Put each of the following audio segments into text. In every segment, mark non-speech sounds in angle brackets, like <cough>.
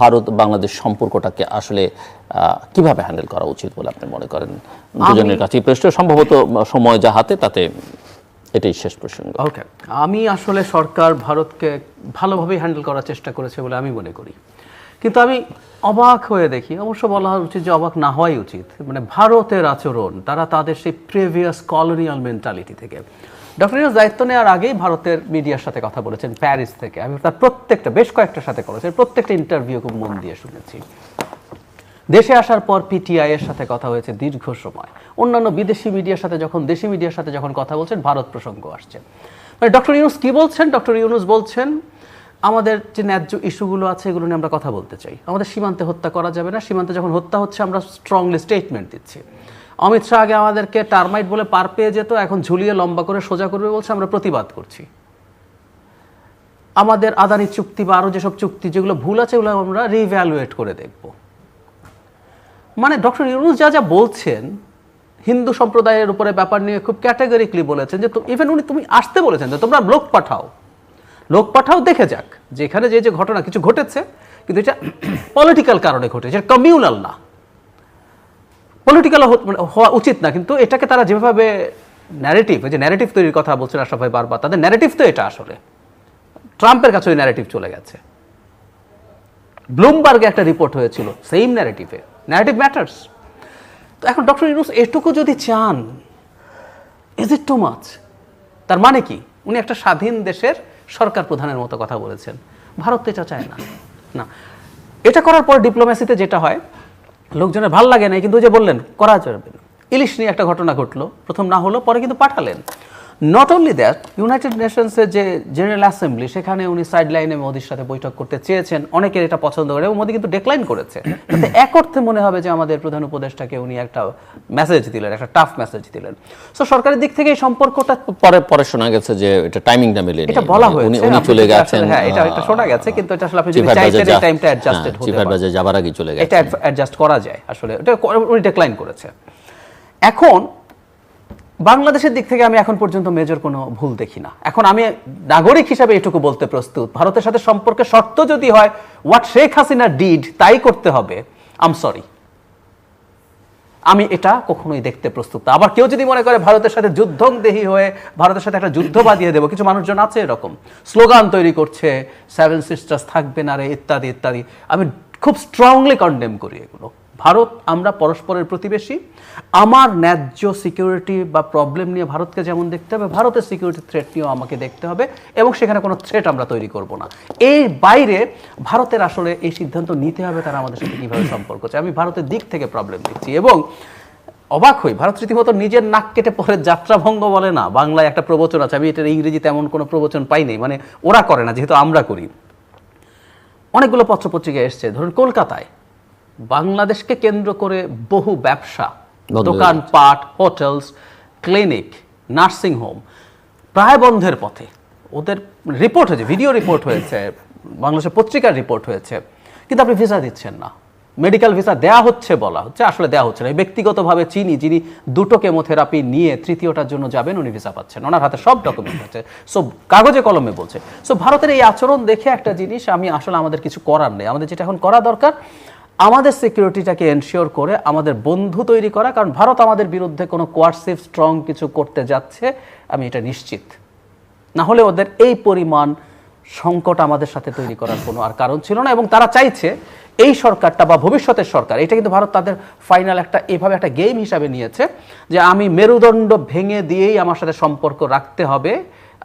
ভারত বাংলাদেশ সম্পর্কটাকে আসলে কীভাবে হ্যান্ডেল করা উচিত বলে আপনি মনে করেন? দুজনের কাছে প্রশ্ন। সম্ভবত সময় যা হাতে তাতে এটাই শেষ প্রসঙ্গ। ওকে আমি আসলে সরকার ভারতকে ভালোভাবেই হ্যান্ডেল করার চেষ্টা করেছে বলে আমি মনে করি। কিন্তু আমি অবাক হয়ে দেখি অবশ্য বলা উচিত যে অবাক না হওয়াই উচিত। মানে ভারতের আচরণ তারা তাদের সেই প্রিভিয়াস কলোনিয়াল মেন্টালিটি থেকে ডক্টর ইউনুস দায়িত্ব নেওয়ার আগেই ভারতের মিডিয়ার সাথে কথা বলেছেন, প্যারিস থেকে। আমি তার প্রত্যেকটা, বেশ কয়েকটার সাথে করেছেন প্রত্যেকটা ইন্টারভিউ খুব মন দিয়ে শুনেছি। দেশে আসার পর পিটিআই এর সাথে কথা হয়েছে দীর্ঘ সময়। অন্যান্য বিদেশি মিডিয়ার সাথে যখন, দেশি মিডিয়ার সাথে যখন কথা বলছেন, ভারত প্রসঙ্গ আসছে। মানে ডক্টর ইউনুস কি বলছেন? ডক্টর ইউনুস বলছেন, আমাদের যে ন্যায্য ইস্যুগুলো আছে, এগুলো নিয়ে আমরা কথা বলতে চাই। আমাদের সীমান্তে হত্যা করা যাবে না। সীমান্তে যখন হত্যা হচ্ছে, আমরা স্ট্রংলি স্টেটমেন্ট দিচ্ছি। অমিত শাহ আগে আমাদেরকে টার্মাইট বলে পার পেয়ে যেত, এখন ঝুলিয়ে লম্বা করে সোজা করবে বলছে আমরা প্রতিবাদ করছি। আমাদের আদানি চুক্তি বা আরও যেসব চুক্তি যেগুলো ভুল আছে ওগুলো আমরা রিভ্যালুয়েট করে দেখব। মানে ডক্টর ইউনুস যা যা বলছেন, হিন্দু সম্প্রদায়ের উপরে ব্যাপার নিয়ে খুব ক্যাটাগরিকলি বলেছেন যে ইভেন উনি তুমি আসতে বলেছেন যে তোমরা লোক পাঠাও। লোক পাঠাও, দেখে যাক। যেখানে যে যে ঘটনা, কিছু ঘটেছে, কিন্তু এটা <coughs> পলিটিক্যাল কারণে ঘটেছে কমিউনাল না। পলিটিক্যাল হওয়া উচিত না, কিন্তু এটাকে তারা যেভাবে ন্যারেটিভ যে ন্যারেটিভ তৈরির কথা বলছেন আশরাফ ভাই বারবার, তাদের ন্যারেটিভ তো এটা আসলে। ট্রাম্পের কাছে ওই ন্যারেটিভ চলে গেছে। ব্লুমবার্গে একটা রিপোর্ট হয়েছিল সেম ন্যারেটিভে ন্যারেটিভ ম্যাটার্স তো এখন ডক্টর ইউনুস এটুকু যদি চান ইজ ইট টু মাচ তার মানে কি? উনি একটা স্বাধীন দেশের সরকার প্রধানের মতো কথা বলেছেন। ভারত তো এটা চায় না। না। এটা করার পর ডিপ্লোম্যাসিতে যেটা হয় লোকজনের ভালো লাগে না কিন্তু যে বললেন করা যাবে ইলিশ নিয়ে একটা ঘটনা ঘটলো, প্রথম না হলো, পরে কিন্তু পাঠালেন। নট অনলি দ্যাট ইউনাইটেড নেশনসের যে জেনারেল অ্যাসেম্বলি সেখানে উনি সাইড লাইনে মোদির সাথে বৈঠক করতে চেয়েছেন। অনেকের এটা পছন্দ করে এবং মোদি কিন্তু ডেক্লাইন করেছে। এক অর্থে মনে হবে যে আমাদের প্রধান উপদেষ্টাকে উনি একটা মেসেজ দিলেন একটা টাফ মেসেজ দিলেন। সো সরকারের দিক থেকে এই সম্পর্কটা পরে পরে শোনা গেছে যে এটা টাইমিংটা মিলে এটা বলা হয়েছে। উনি চলে গেছেন। হ্যাঁ এটা এটা শোনা গেছে কিন্তু এটা আসলে আপনি যদি চাইতেন এই টাইমটা অ্যাডজাস্টেড হতে পারে। বাজে যাবার আগে চলে গেছে এটা অ্যাডজাস্ট করা যায় আসলে। এটা উনি ডিক্লাইন করেছে। এখন বাংলাদেশের দিক থেকে আমি এখন পর্যন্ত মেজর কোনো ভুল দেখি না। এখন আমি নাগরিক হিসাবে এটুকু বলতে প্রস্তুত। ভারতের সাথে সম্পর্কে শর্ত যদি হয় হোয়াট শেখ হাসিনা ডিড তাই করতে হবে। আম সরি আমি এটা কখনোই দেখতে প্রস্তুত। আবার কেউ যদি মনে করে ভারতের সাথে যুদ্ধংদেহী হয়ে ভারতের সাথে একটা যুদ্ধ বাঁধিয়ে দেবো, কিছু মানুষজন আছে এরকম। স্লোগান তৈরি করছে সেভেন সিস্টার্স থাকবে না রে, ইত্যাদি ইত্যাদি। আমি খুব স্ট্রংলি কন্ডেম করি এগুলো। ভারত, আমরা পরস্পরের প্রতিবেশী। আমার ন্যায্য সিকিউরিটি বা প্রবলেম নিয়ে ভারতকে যেমন দেখতে হবে, ভারতের সিকিউরিটি থ্রেট নিয়েও আমাকে দেখতে হবে এবং সেখানে কোনো থ্রেট আমরা তৈরি করব না। এই বাইরে ভারতের আসলে এই সিদ্ধান্ত নিতে হবে, তারা আমাদের সাথে কীভাবে সম্পর্ক আছে আমি ভারতের দিক থেকে প্রবলেম দেখছি এবং অবাক হই, ভারত রীতিমতো নিজের নাক কেটে পরে যাত্রাভঙ্গ বলে না। বাংলায় একটা প্রবচন আছে, আমি এটার ইংরেজিতে এমন কোনো প্রবচন পাই পাইনি মানে ওরা করে না, যেহেতু আমরা করি। অনেকগুলো পত্রপত্রিকা এসছে। ধরুন কলকাতায় বাংলাদেশকে কেন্দ্র করে বহু ব্যবসা দোকানপাট হোটেলস ক্লিনিক নার্সিং হোম প্রায় বন্ধের পথে। ওদের রিপোর্ট হয়েছে ভিডিও রিপোর্ট হয়েছে বাংলাদেশের পত্রিকার রিপোর্ট হয়েছে। কিন্তু আপনি ভিসা দিচ্ছেন না। মেডিকেল ভিসা দেয়া হচ্ছে বলা হচ্ছে আসলে দেওয়া হচ্ছে না। ব্যক্তিগতভাবে চিনি যিনি দুটো কেমোথেরাপি নিয়ে তৃতীয়টার জন্য যাবেন উনি ভিসা পাচ্ছেন ওনার হাতে সব ডকুমেন্ট আছে। সো কাগজে কলমে বলছে। সো ভারতের এই আচরণ দেখে একটা জিনিস আমি আসলে আমাদের কিছু করার নেই। আমাদের যেটা এখন করা দরকার আমাদের সিকিউরিটিটাকে এনশিওর করে আমাদের বন্ধু তৈরি করা, কারণ ভারত আমাদের বিরুদ্ধে কোনো কোয়ার্সিভ স্ট্রং কিছু করতে যাচ্ছে, আমি এটা নিশ্চিত। না হলে ওদের এই পরিমাণ সংকট আমাদের সাথে তৈরি করার কোনো আর কারণ ছিল না, এবং তারা চাইছে এই সরকারটা বা ভবিষ্যতের সরকার, এটা কিন্তু ভারত তাদের ফাইনাল একটা, এভাবে একটা গেম হিসাবে নিয়েছে, যে আমি মেরুদণ্ড ভেঙে দিয়েই আমার সাথে সম্পর্ক রাখতে হবে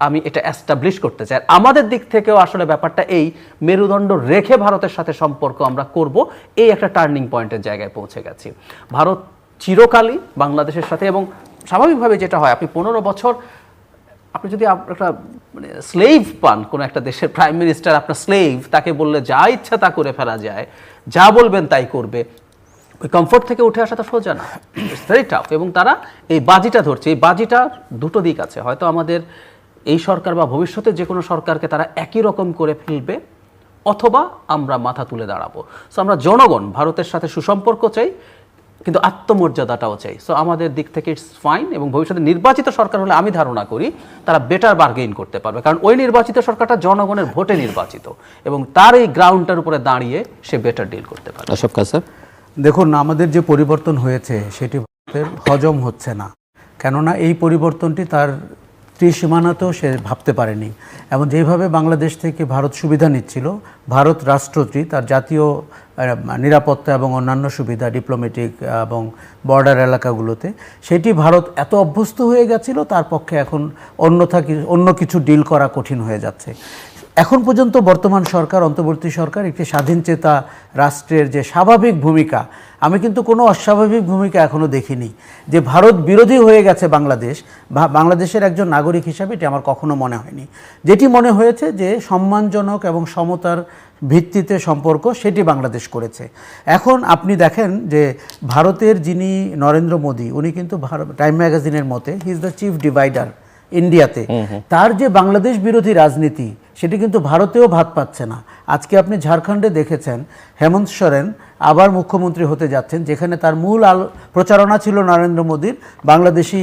আমি এটা অ্যাস্টাবলিশ করতে চাই। আমাদের দিক থেকেও আসলে ব্যাপারটা এই, মেরুদণ্ড রেখে ভারতের সাথে সম্পর্ক আমরা করব, এই একটা টার্নিং পয়েন্টের জায়গায় পৌঁছে গেছি। ভারত চিরকালই বাংলাদেশের সাথে এবং স্বাভাবিকভাবে যেটা হয়, আপনি পনেরো বছর, আপনি যদি একটা মানে স্লেভ পান কোনো একটা দেশের প্রাইম মিনিস্টার আপনার স্লেভ তাকে বললে যা ইচ্ছা তা করে ফেলা যায়, যা বলবেন তাই করবে। ওই কমফোর্ট থেকে উঠে আসা তো সোজা না। ইটস ভেরি টাফ এবং তারা এই বাজিটা ধরছে। এই বাজিটা দুটো দিক আছে। হয়তো আমাদের এই সরকার বা ভবিষ্যতে যে কোনো সরকারকে তারা একই রকম করে ফেলবে অথবা আমরা মাথা তুলে দাঁড়াবো। সো আমরা জনগণ ভারতের সাথে সুসম্পর্ক চাই কিন্তু আত্মমর্যাদাটাও চাই। সো আমাদের দিক থেকে ইটস ফাইন এবং ভবিষ্যতে নির্বাচিত সরকার হলে আমি ধারণা করি তারা বেটার বার্গেইন করতে পারবে। কারণ ওই নির্বাচিত সরকারটা জনগণের ভোটে নির্বাচিত এবং তার এই গ্রাউন্ডটার উপরে দাঁড়িয়ে সে বেটার ডিল করতে পারবে। খান স্যার? দেখুন আমাদের যে পরিবর্তন হয়েছে সেটি ভারতের হজম হচ্ছে না। কেননা এই পরিবর্তনটি তার ত্রিসীমানাতেও সে ভাবতে পারেনি। এবং যেভাবে বাংলাদেশ থেকে ভারত সুবিধা নিচ্ছিল, ভারত রাষ্ট্রটি তার জাতীয় নিরাপত্তা এবং অন্যান্য সুবিধা ডিপ্লোমেটিক এবং বর্ডার এলাকাগুলোতে, সেটি ভারত এত অভ্যস্ত হয়ে গেছিল, তার পক্ষে এখন অন্যথা অন্য কিছু ডিল করা কঠিন হয়ে যাচ্ছে। এখন পর্যন্ত বর্তমান সরকার, অন্তর্বর্তী সরকার একটি স্বাধীন চেতা রাষ্ট্রের যে স্বাভাবিক ভূমিকা, আমি কিন্তু কোনো অস্বাভাবিক ভূমিকা এখনও দেখিনি। যে ভারত বিরোধী হয়ে গেছে বাংলাদেশ বাংলাদেশের একজন নাগরিক হিসাবে এটি আমার কখনো মনে হয়নি। যেটি মনে হয়েছে যে সম্মানজনক এবং সমতার ভিত্তিতে সম্পর্ক সেটি বাংলাদেশ করেছে। এখন আপনি দেখেন যে ভারতের যিনি নরেন্দ্র মোদী, উনি কিন্তু ভারত টাইম ম্যাগাজিনের মতে he is the chief divider ইন্ডিয়াতে। তার যে বাংলাদেশ বিরোধী রাজনীতি সেটি কিন্তু ভারতেও ভাত পাচ্ছে না। আজকে আপনি ঝাড়খণ্ডে দেখেছেন হেমন্ত সোরেন আবার মুখ্যমন্ত্রী হতে যাচ্ছেন যেখানে তার মূল আল প্রচারণা ছিল নরেন্দ্র মোদীর বাংলাদেশি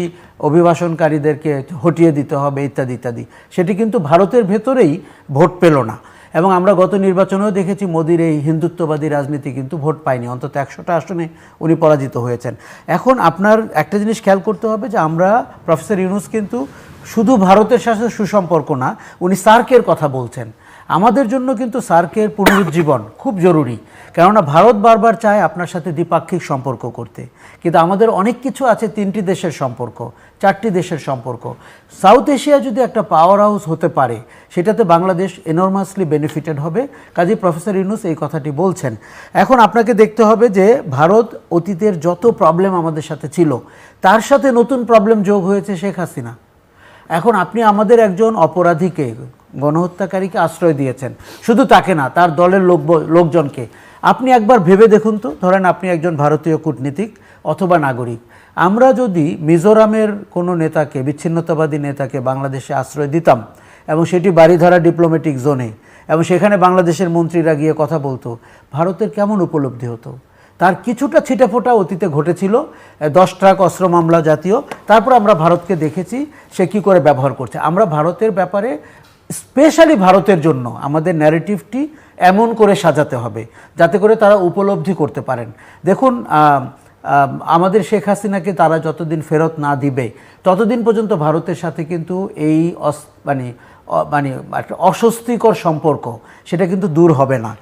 অভিবাসনকারীদেরকে হটিয়ে দিতে হবে ইত্যাদি ইত্যাদি। সেটি কিন্তু ভারতের ভেতরেই ভোট পেল না। এবং আমরা গত নির্বাচনেও দেখেছি মোদির এই হিন্দুত্ববাদী রাজনীতি কিন্তু ভোট পায়নি। অন্তত একশোটা আসনে উনি পরাজিত হয়েছেন। এখন আপনার একটা জিনিস খেয়াল করতে হবে যে আমরা প্রফেসর ইউনুস কিন্তু শুধু ভারতের সাথে সুসম্পর্ক না, উনি সার্কের কথা বলছেন। আমাদের জন্য কিন্তু সার্কের পুনরুজ্জীবন খুব জরুরি। কেননা ভারত বারবার চায় আপনার সাথে দ্বিপাক্ষিক সম্পর্ক করতে। কিন্তু আমাদের অনেক কিছু আছে তিনটি দেশের সম্পর্ক, চারটি দেশের সম্পর্ক। সাউথ এশিয়া যদি একটা পাওয়ার হাউস হতে পারে, সেটাতে বাংলাদেশ এনর্মাসলি বেনিফিটেড হবে। কাজী প্রফেসর ইউনুস এই কথাটি বলছেন। এখন আপনাকে দেখতে হবে যে ভারত অতীতের যত প্রবলেম আমাদের সাথে ছিল, তার সাথে নতুন প্রবলেম যোগ হয়েছে শেখ হাসিনা। এখন আপনি আমাদের একজন অপরাধীকে, গণহত্যাকারীকে আশ্রয় দিয়েছেন। শুধু তাকে না, তার দলের লোক লোকজনকে। আপনি একবার ভেবে দেখুন তো, ধরেন আপনি একজন ভারতীয় কূটনীতিক অথবা নাগরিক। আমরা যদি মিজোরামের কোনো নেতাকে, বিচ্ছিন্নতাবাদী নেতাকে বাংলাদেশে আশ্রয় দিতাম এবং সেটি বাড়িধারা ডিপ্লোম্যাটিক জোনে এবং সেখানে বাংলাদেশের মন্ত্রীরা গিয়ে কথা বলতো, ভারতের কেমন উপলব্ধি হতো? তার কিছুটা ছিটেফোঁটা অতীতে ঘটেছিল দশ ট্রাক অস্ত্র মামলা জাতীয়। তারপর আমরা ভারতকে দেখেছি সে কি করে ব্যবহার করছে। আমরা ভারতের ব্যাপারে স্পেশালি ভারতের জন্য আমাদের ন্যারেটিভটি এমন করে সাজাতে হবে যাতে করে তারা উপলব্ধি করতে পারেন। দেখুন আম, আম, আমাদের শেখ হাসিনাকে তারা যতদিন ফেরত না দিবে ততদিন পর্যন্ত ভারতের সাথে কিন্তু এই মানে মানে একটা অস্বস্তিকর সম্পর্ক সেটা কিন্তু দূর হবে না।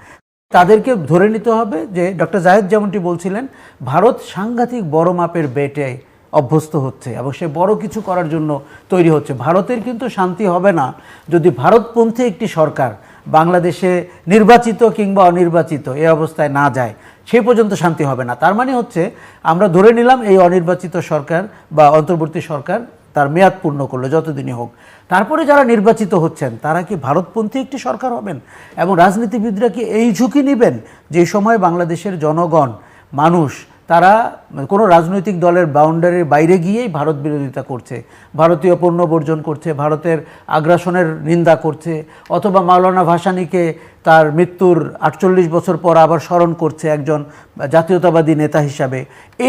তাদেরকে ধরে নিতে হবে যে ডক্টর জাহেদ যেমনটি বলছিলেন, ভারত সাংঘাতিক বড় মাপের বেটে অভ্যস্ত হচ্ছে এবং সে বড় কিছু করার জন্য তৈরি হচ্ছে। ভারতের কিন্তু শান্তি হবে না যদি ভারতপন্থী একটি সরকার বাংলাদেশে নির্বাচিত কিংবা অনির্বাচিত এই অবস্থায় না যায়, সে পর্যন্ত শান্তি হবে না। তার মানে হচ্ছে আমরা ধরে নিলাম এই অনির্বাচিত সরকার বা অন্তর্বর্তী সরকার তার মেয়াদ পূর্ণ করল, যতদিনই হোক। তারপরে যারা নির্বাচিত হচ্ছেন, তারা কি ভারতপন্থী একটি সরকার হবেন? এবং রাজনীতিবিদরা কি এই ঝুঁকি নেবেন যে সময় বাংলাদেশের জনগণ, মানুষ তারা কোনো রাজনৈতিক দলের বাউন্ডারির বাইরে গিয়েই ভারত বিরোধিতা করছে, ভারতীয় পণ্য বর্জন করছে, ভারতের আগ্রাসনের নিন্দা করছে, অথবা মাওলানা ভাসানিকে তার মৃত্যুর আটচল্লিশ বছর পর আবার স্মরণ করছে একজন জাতীয়তাবাদী নেতা হিসাবে।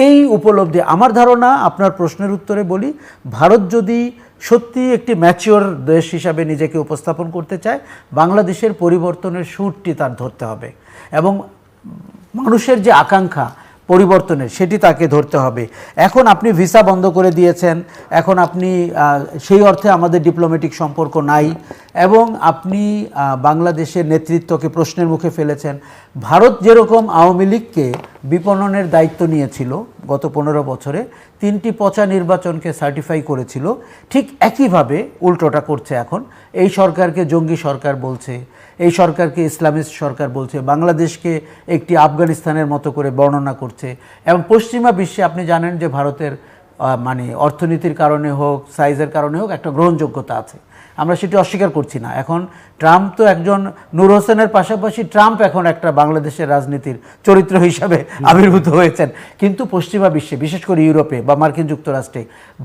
এই উপলব্ধি, আমার ধারণা, আপনার প্রশ্নের উত্তরে বলি, ভারত যদি সত্যি একটি ম্যাচিওর দেশ হিসাবে নিজেকে উপস্থাপন করতে চায়, বাংলাদেশের পরিবর্তনের সুরটি তার ধরতে হবে। এবং মানুষের যে আকাঙ্ক্ষা পরিবর্তনের, সেটি তাকে ধরতে হবে। এখন আপনি ভিসা বন্ধ করে দিয়েছেন, এখন আপনি সেই অর্থে আমাদের ডিপ্লোম্যাটিক সম্পর্ক নাই এবং আপনি বাংলাদেশের নেতৃত্বকে প্রশ্নের মুখে ফেলেছেন। ভারত যেরকম আওয়ামী লীগকে বিপণনের দায়িত্ব নিয়েছিল গত পনেরো বছরে, তিনটি পচা নির্বাচনকে সার্টিফাই করেছিল, ঠিক একইভাবে উল্টোটা করছে এখন। এই সরকারকে জঙ্গি সরকার বলছে, এই সরকারকে ইসলামিস্ট সরকার বলছে, বাংলাদেশকে একটি আফগানিস্তানের মতো করে বর্ণনা করছে এবং পশ্চিমা বিশ্বে আপনি জানেন যে ভারতের মানে অর্থনীতির কারণে হোক সাইজের কারণে হোক একটা গ্রহণযোগ্যতা আছে। আমরা সেটি অস্বীকার করছি না। এখন ট্রাম্প তো একজন নূর হোসেনের পাশাপাশি ট্রাম্প এখন একটা বাংলাদেশের রাজনীতির চরিত্র হিসাবে আবির্ভূত হয়েছেন। কিন্তু পশ্চিমা বিশ্বে, বিশেষ করে ইউরোপে বা মার্কিন যুক্তরাষ্ট্রে,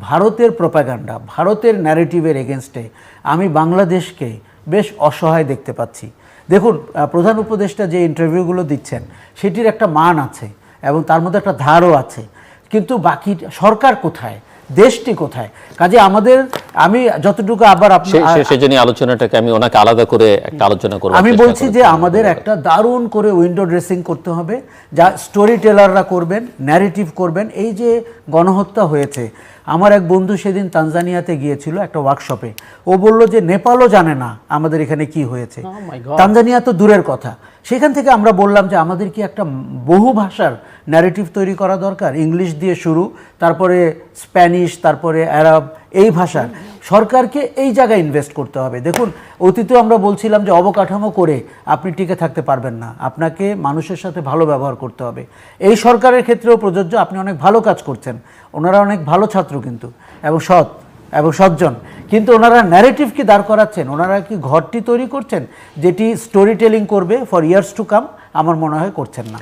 ভারতের প্রপাগান্ডা, ভারতের ন্যারেটিভের এগেনস্টে আমি বাংলাদেশকে বেশ অসহায় দেখতে পাচ্ছি। দেখুন প্রধান উপদেষ্টা যে ইন্টারভিউগুলো দিচ্ছেন, সেটির একটা মান আছে এবং তার মধ্যে একটা ধারও আছে। কিন্তু বাকি সরকার কোথায়? দেশটি কোথায়? কাজে আমাদের আমি যতটুকু আবার সেজন্য আলোচনাটাকে আমি ওনাকে আলাদা করে একটা আলোচনা করব আমি বলছি যে আমাদের একটা দারুণ করে উইন্ডো ড্রেসিং করতে হবে যা স্টোরি টেলাররা করবেন ন্যারেটিভ করবেন এই যে গণহত্যা হয়েছে আমার এক বন্ধু সেদিন তানজানিয়াতে গিয়েছিল একটা ওয়ার্কশপে ও বলল যে নেপালও জানে না আমাদের এখানে কি হয়েছে। তানজানিয়া তো দূরের কথা। সেখান থেকে আমরা বললাম যে আমাদের কি একটা বহু ভাষার ন্যারেটিভ তৈরি করা দরকার? ইংলিশ দিয়ে শুরু তারপরে স্প্যানিশ তারপরে অ্যারাব এই ভাষার। সরকারকে এই জায়গায় ইনভেস্ট করতে হবে। দেখুন অতীতে আমরা বলছিলাম যে অবকাঠামো করে আপনি টিকে থাকতে পারবেন না। আপনাকে মানুষের সাথে ভালো ব্যবহার করতে হবে। এই সরকারের ক্ষেত্রেও প্রযোজ্য, আপনি অনেক ভালো কাজ করছেন। ওনারা অনেক ভালো ছাত্র কিন্তু, এবং সৎ, এবং সজ্জন। কিন্তু ওনারা ন্যারেটিভ কি দাঁড় করাচ্ছেন? ওনারা কি ঘরটি তৈরি করছেন? যেটি স্টোরি টেলিং করবে ফর ইয়ার্স টু কাম আমার মনে হয় করছেন না।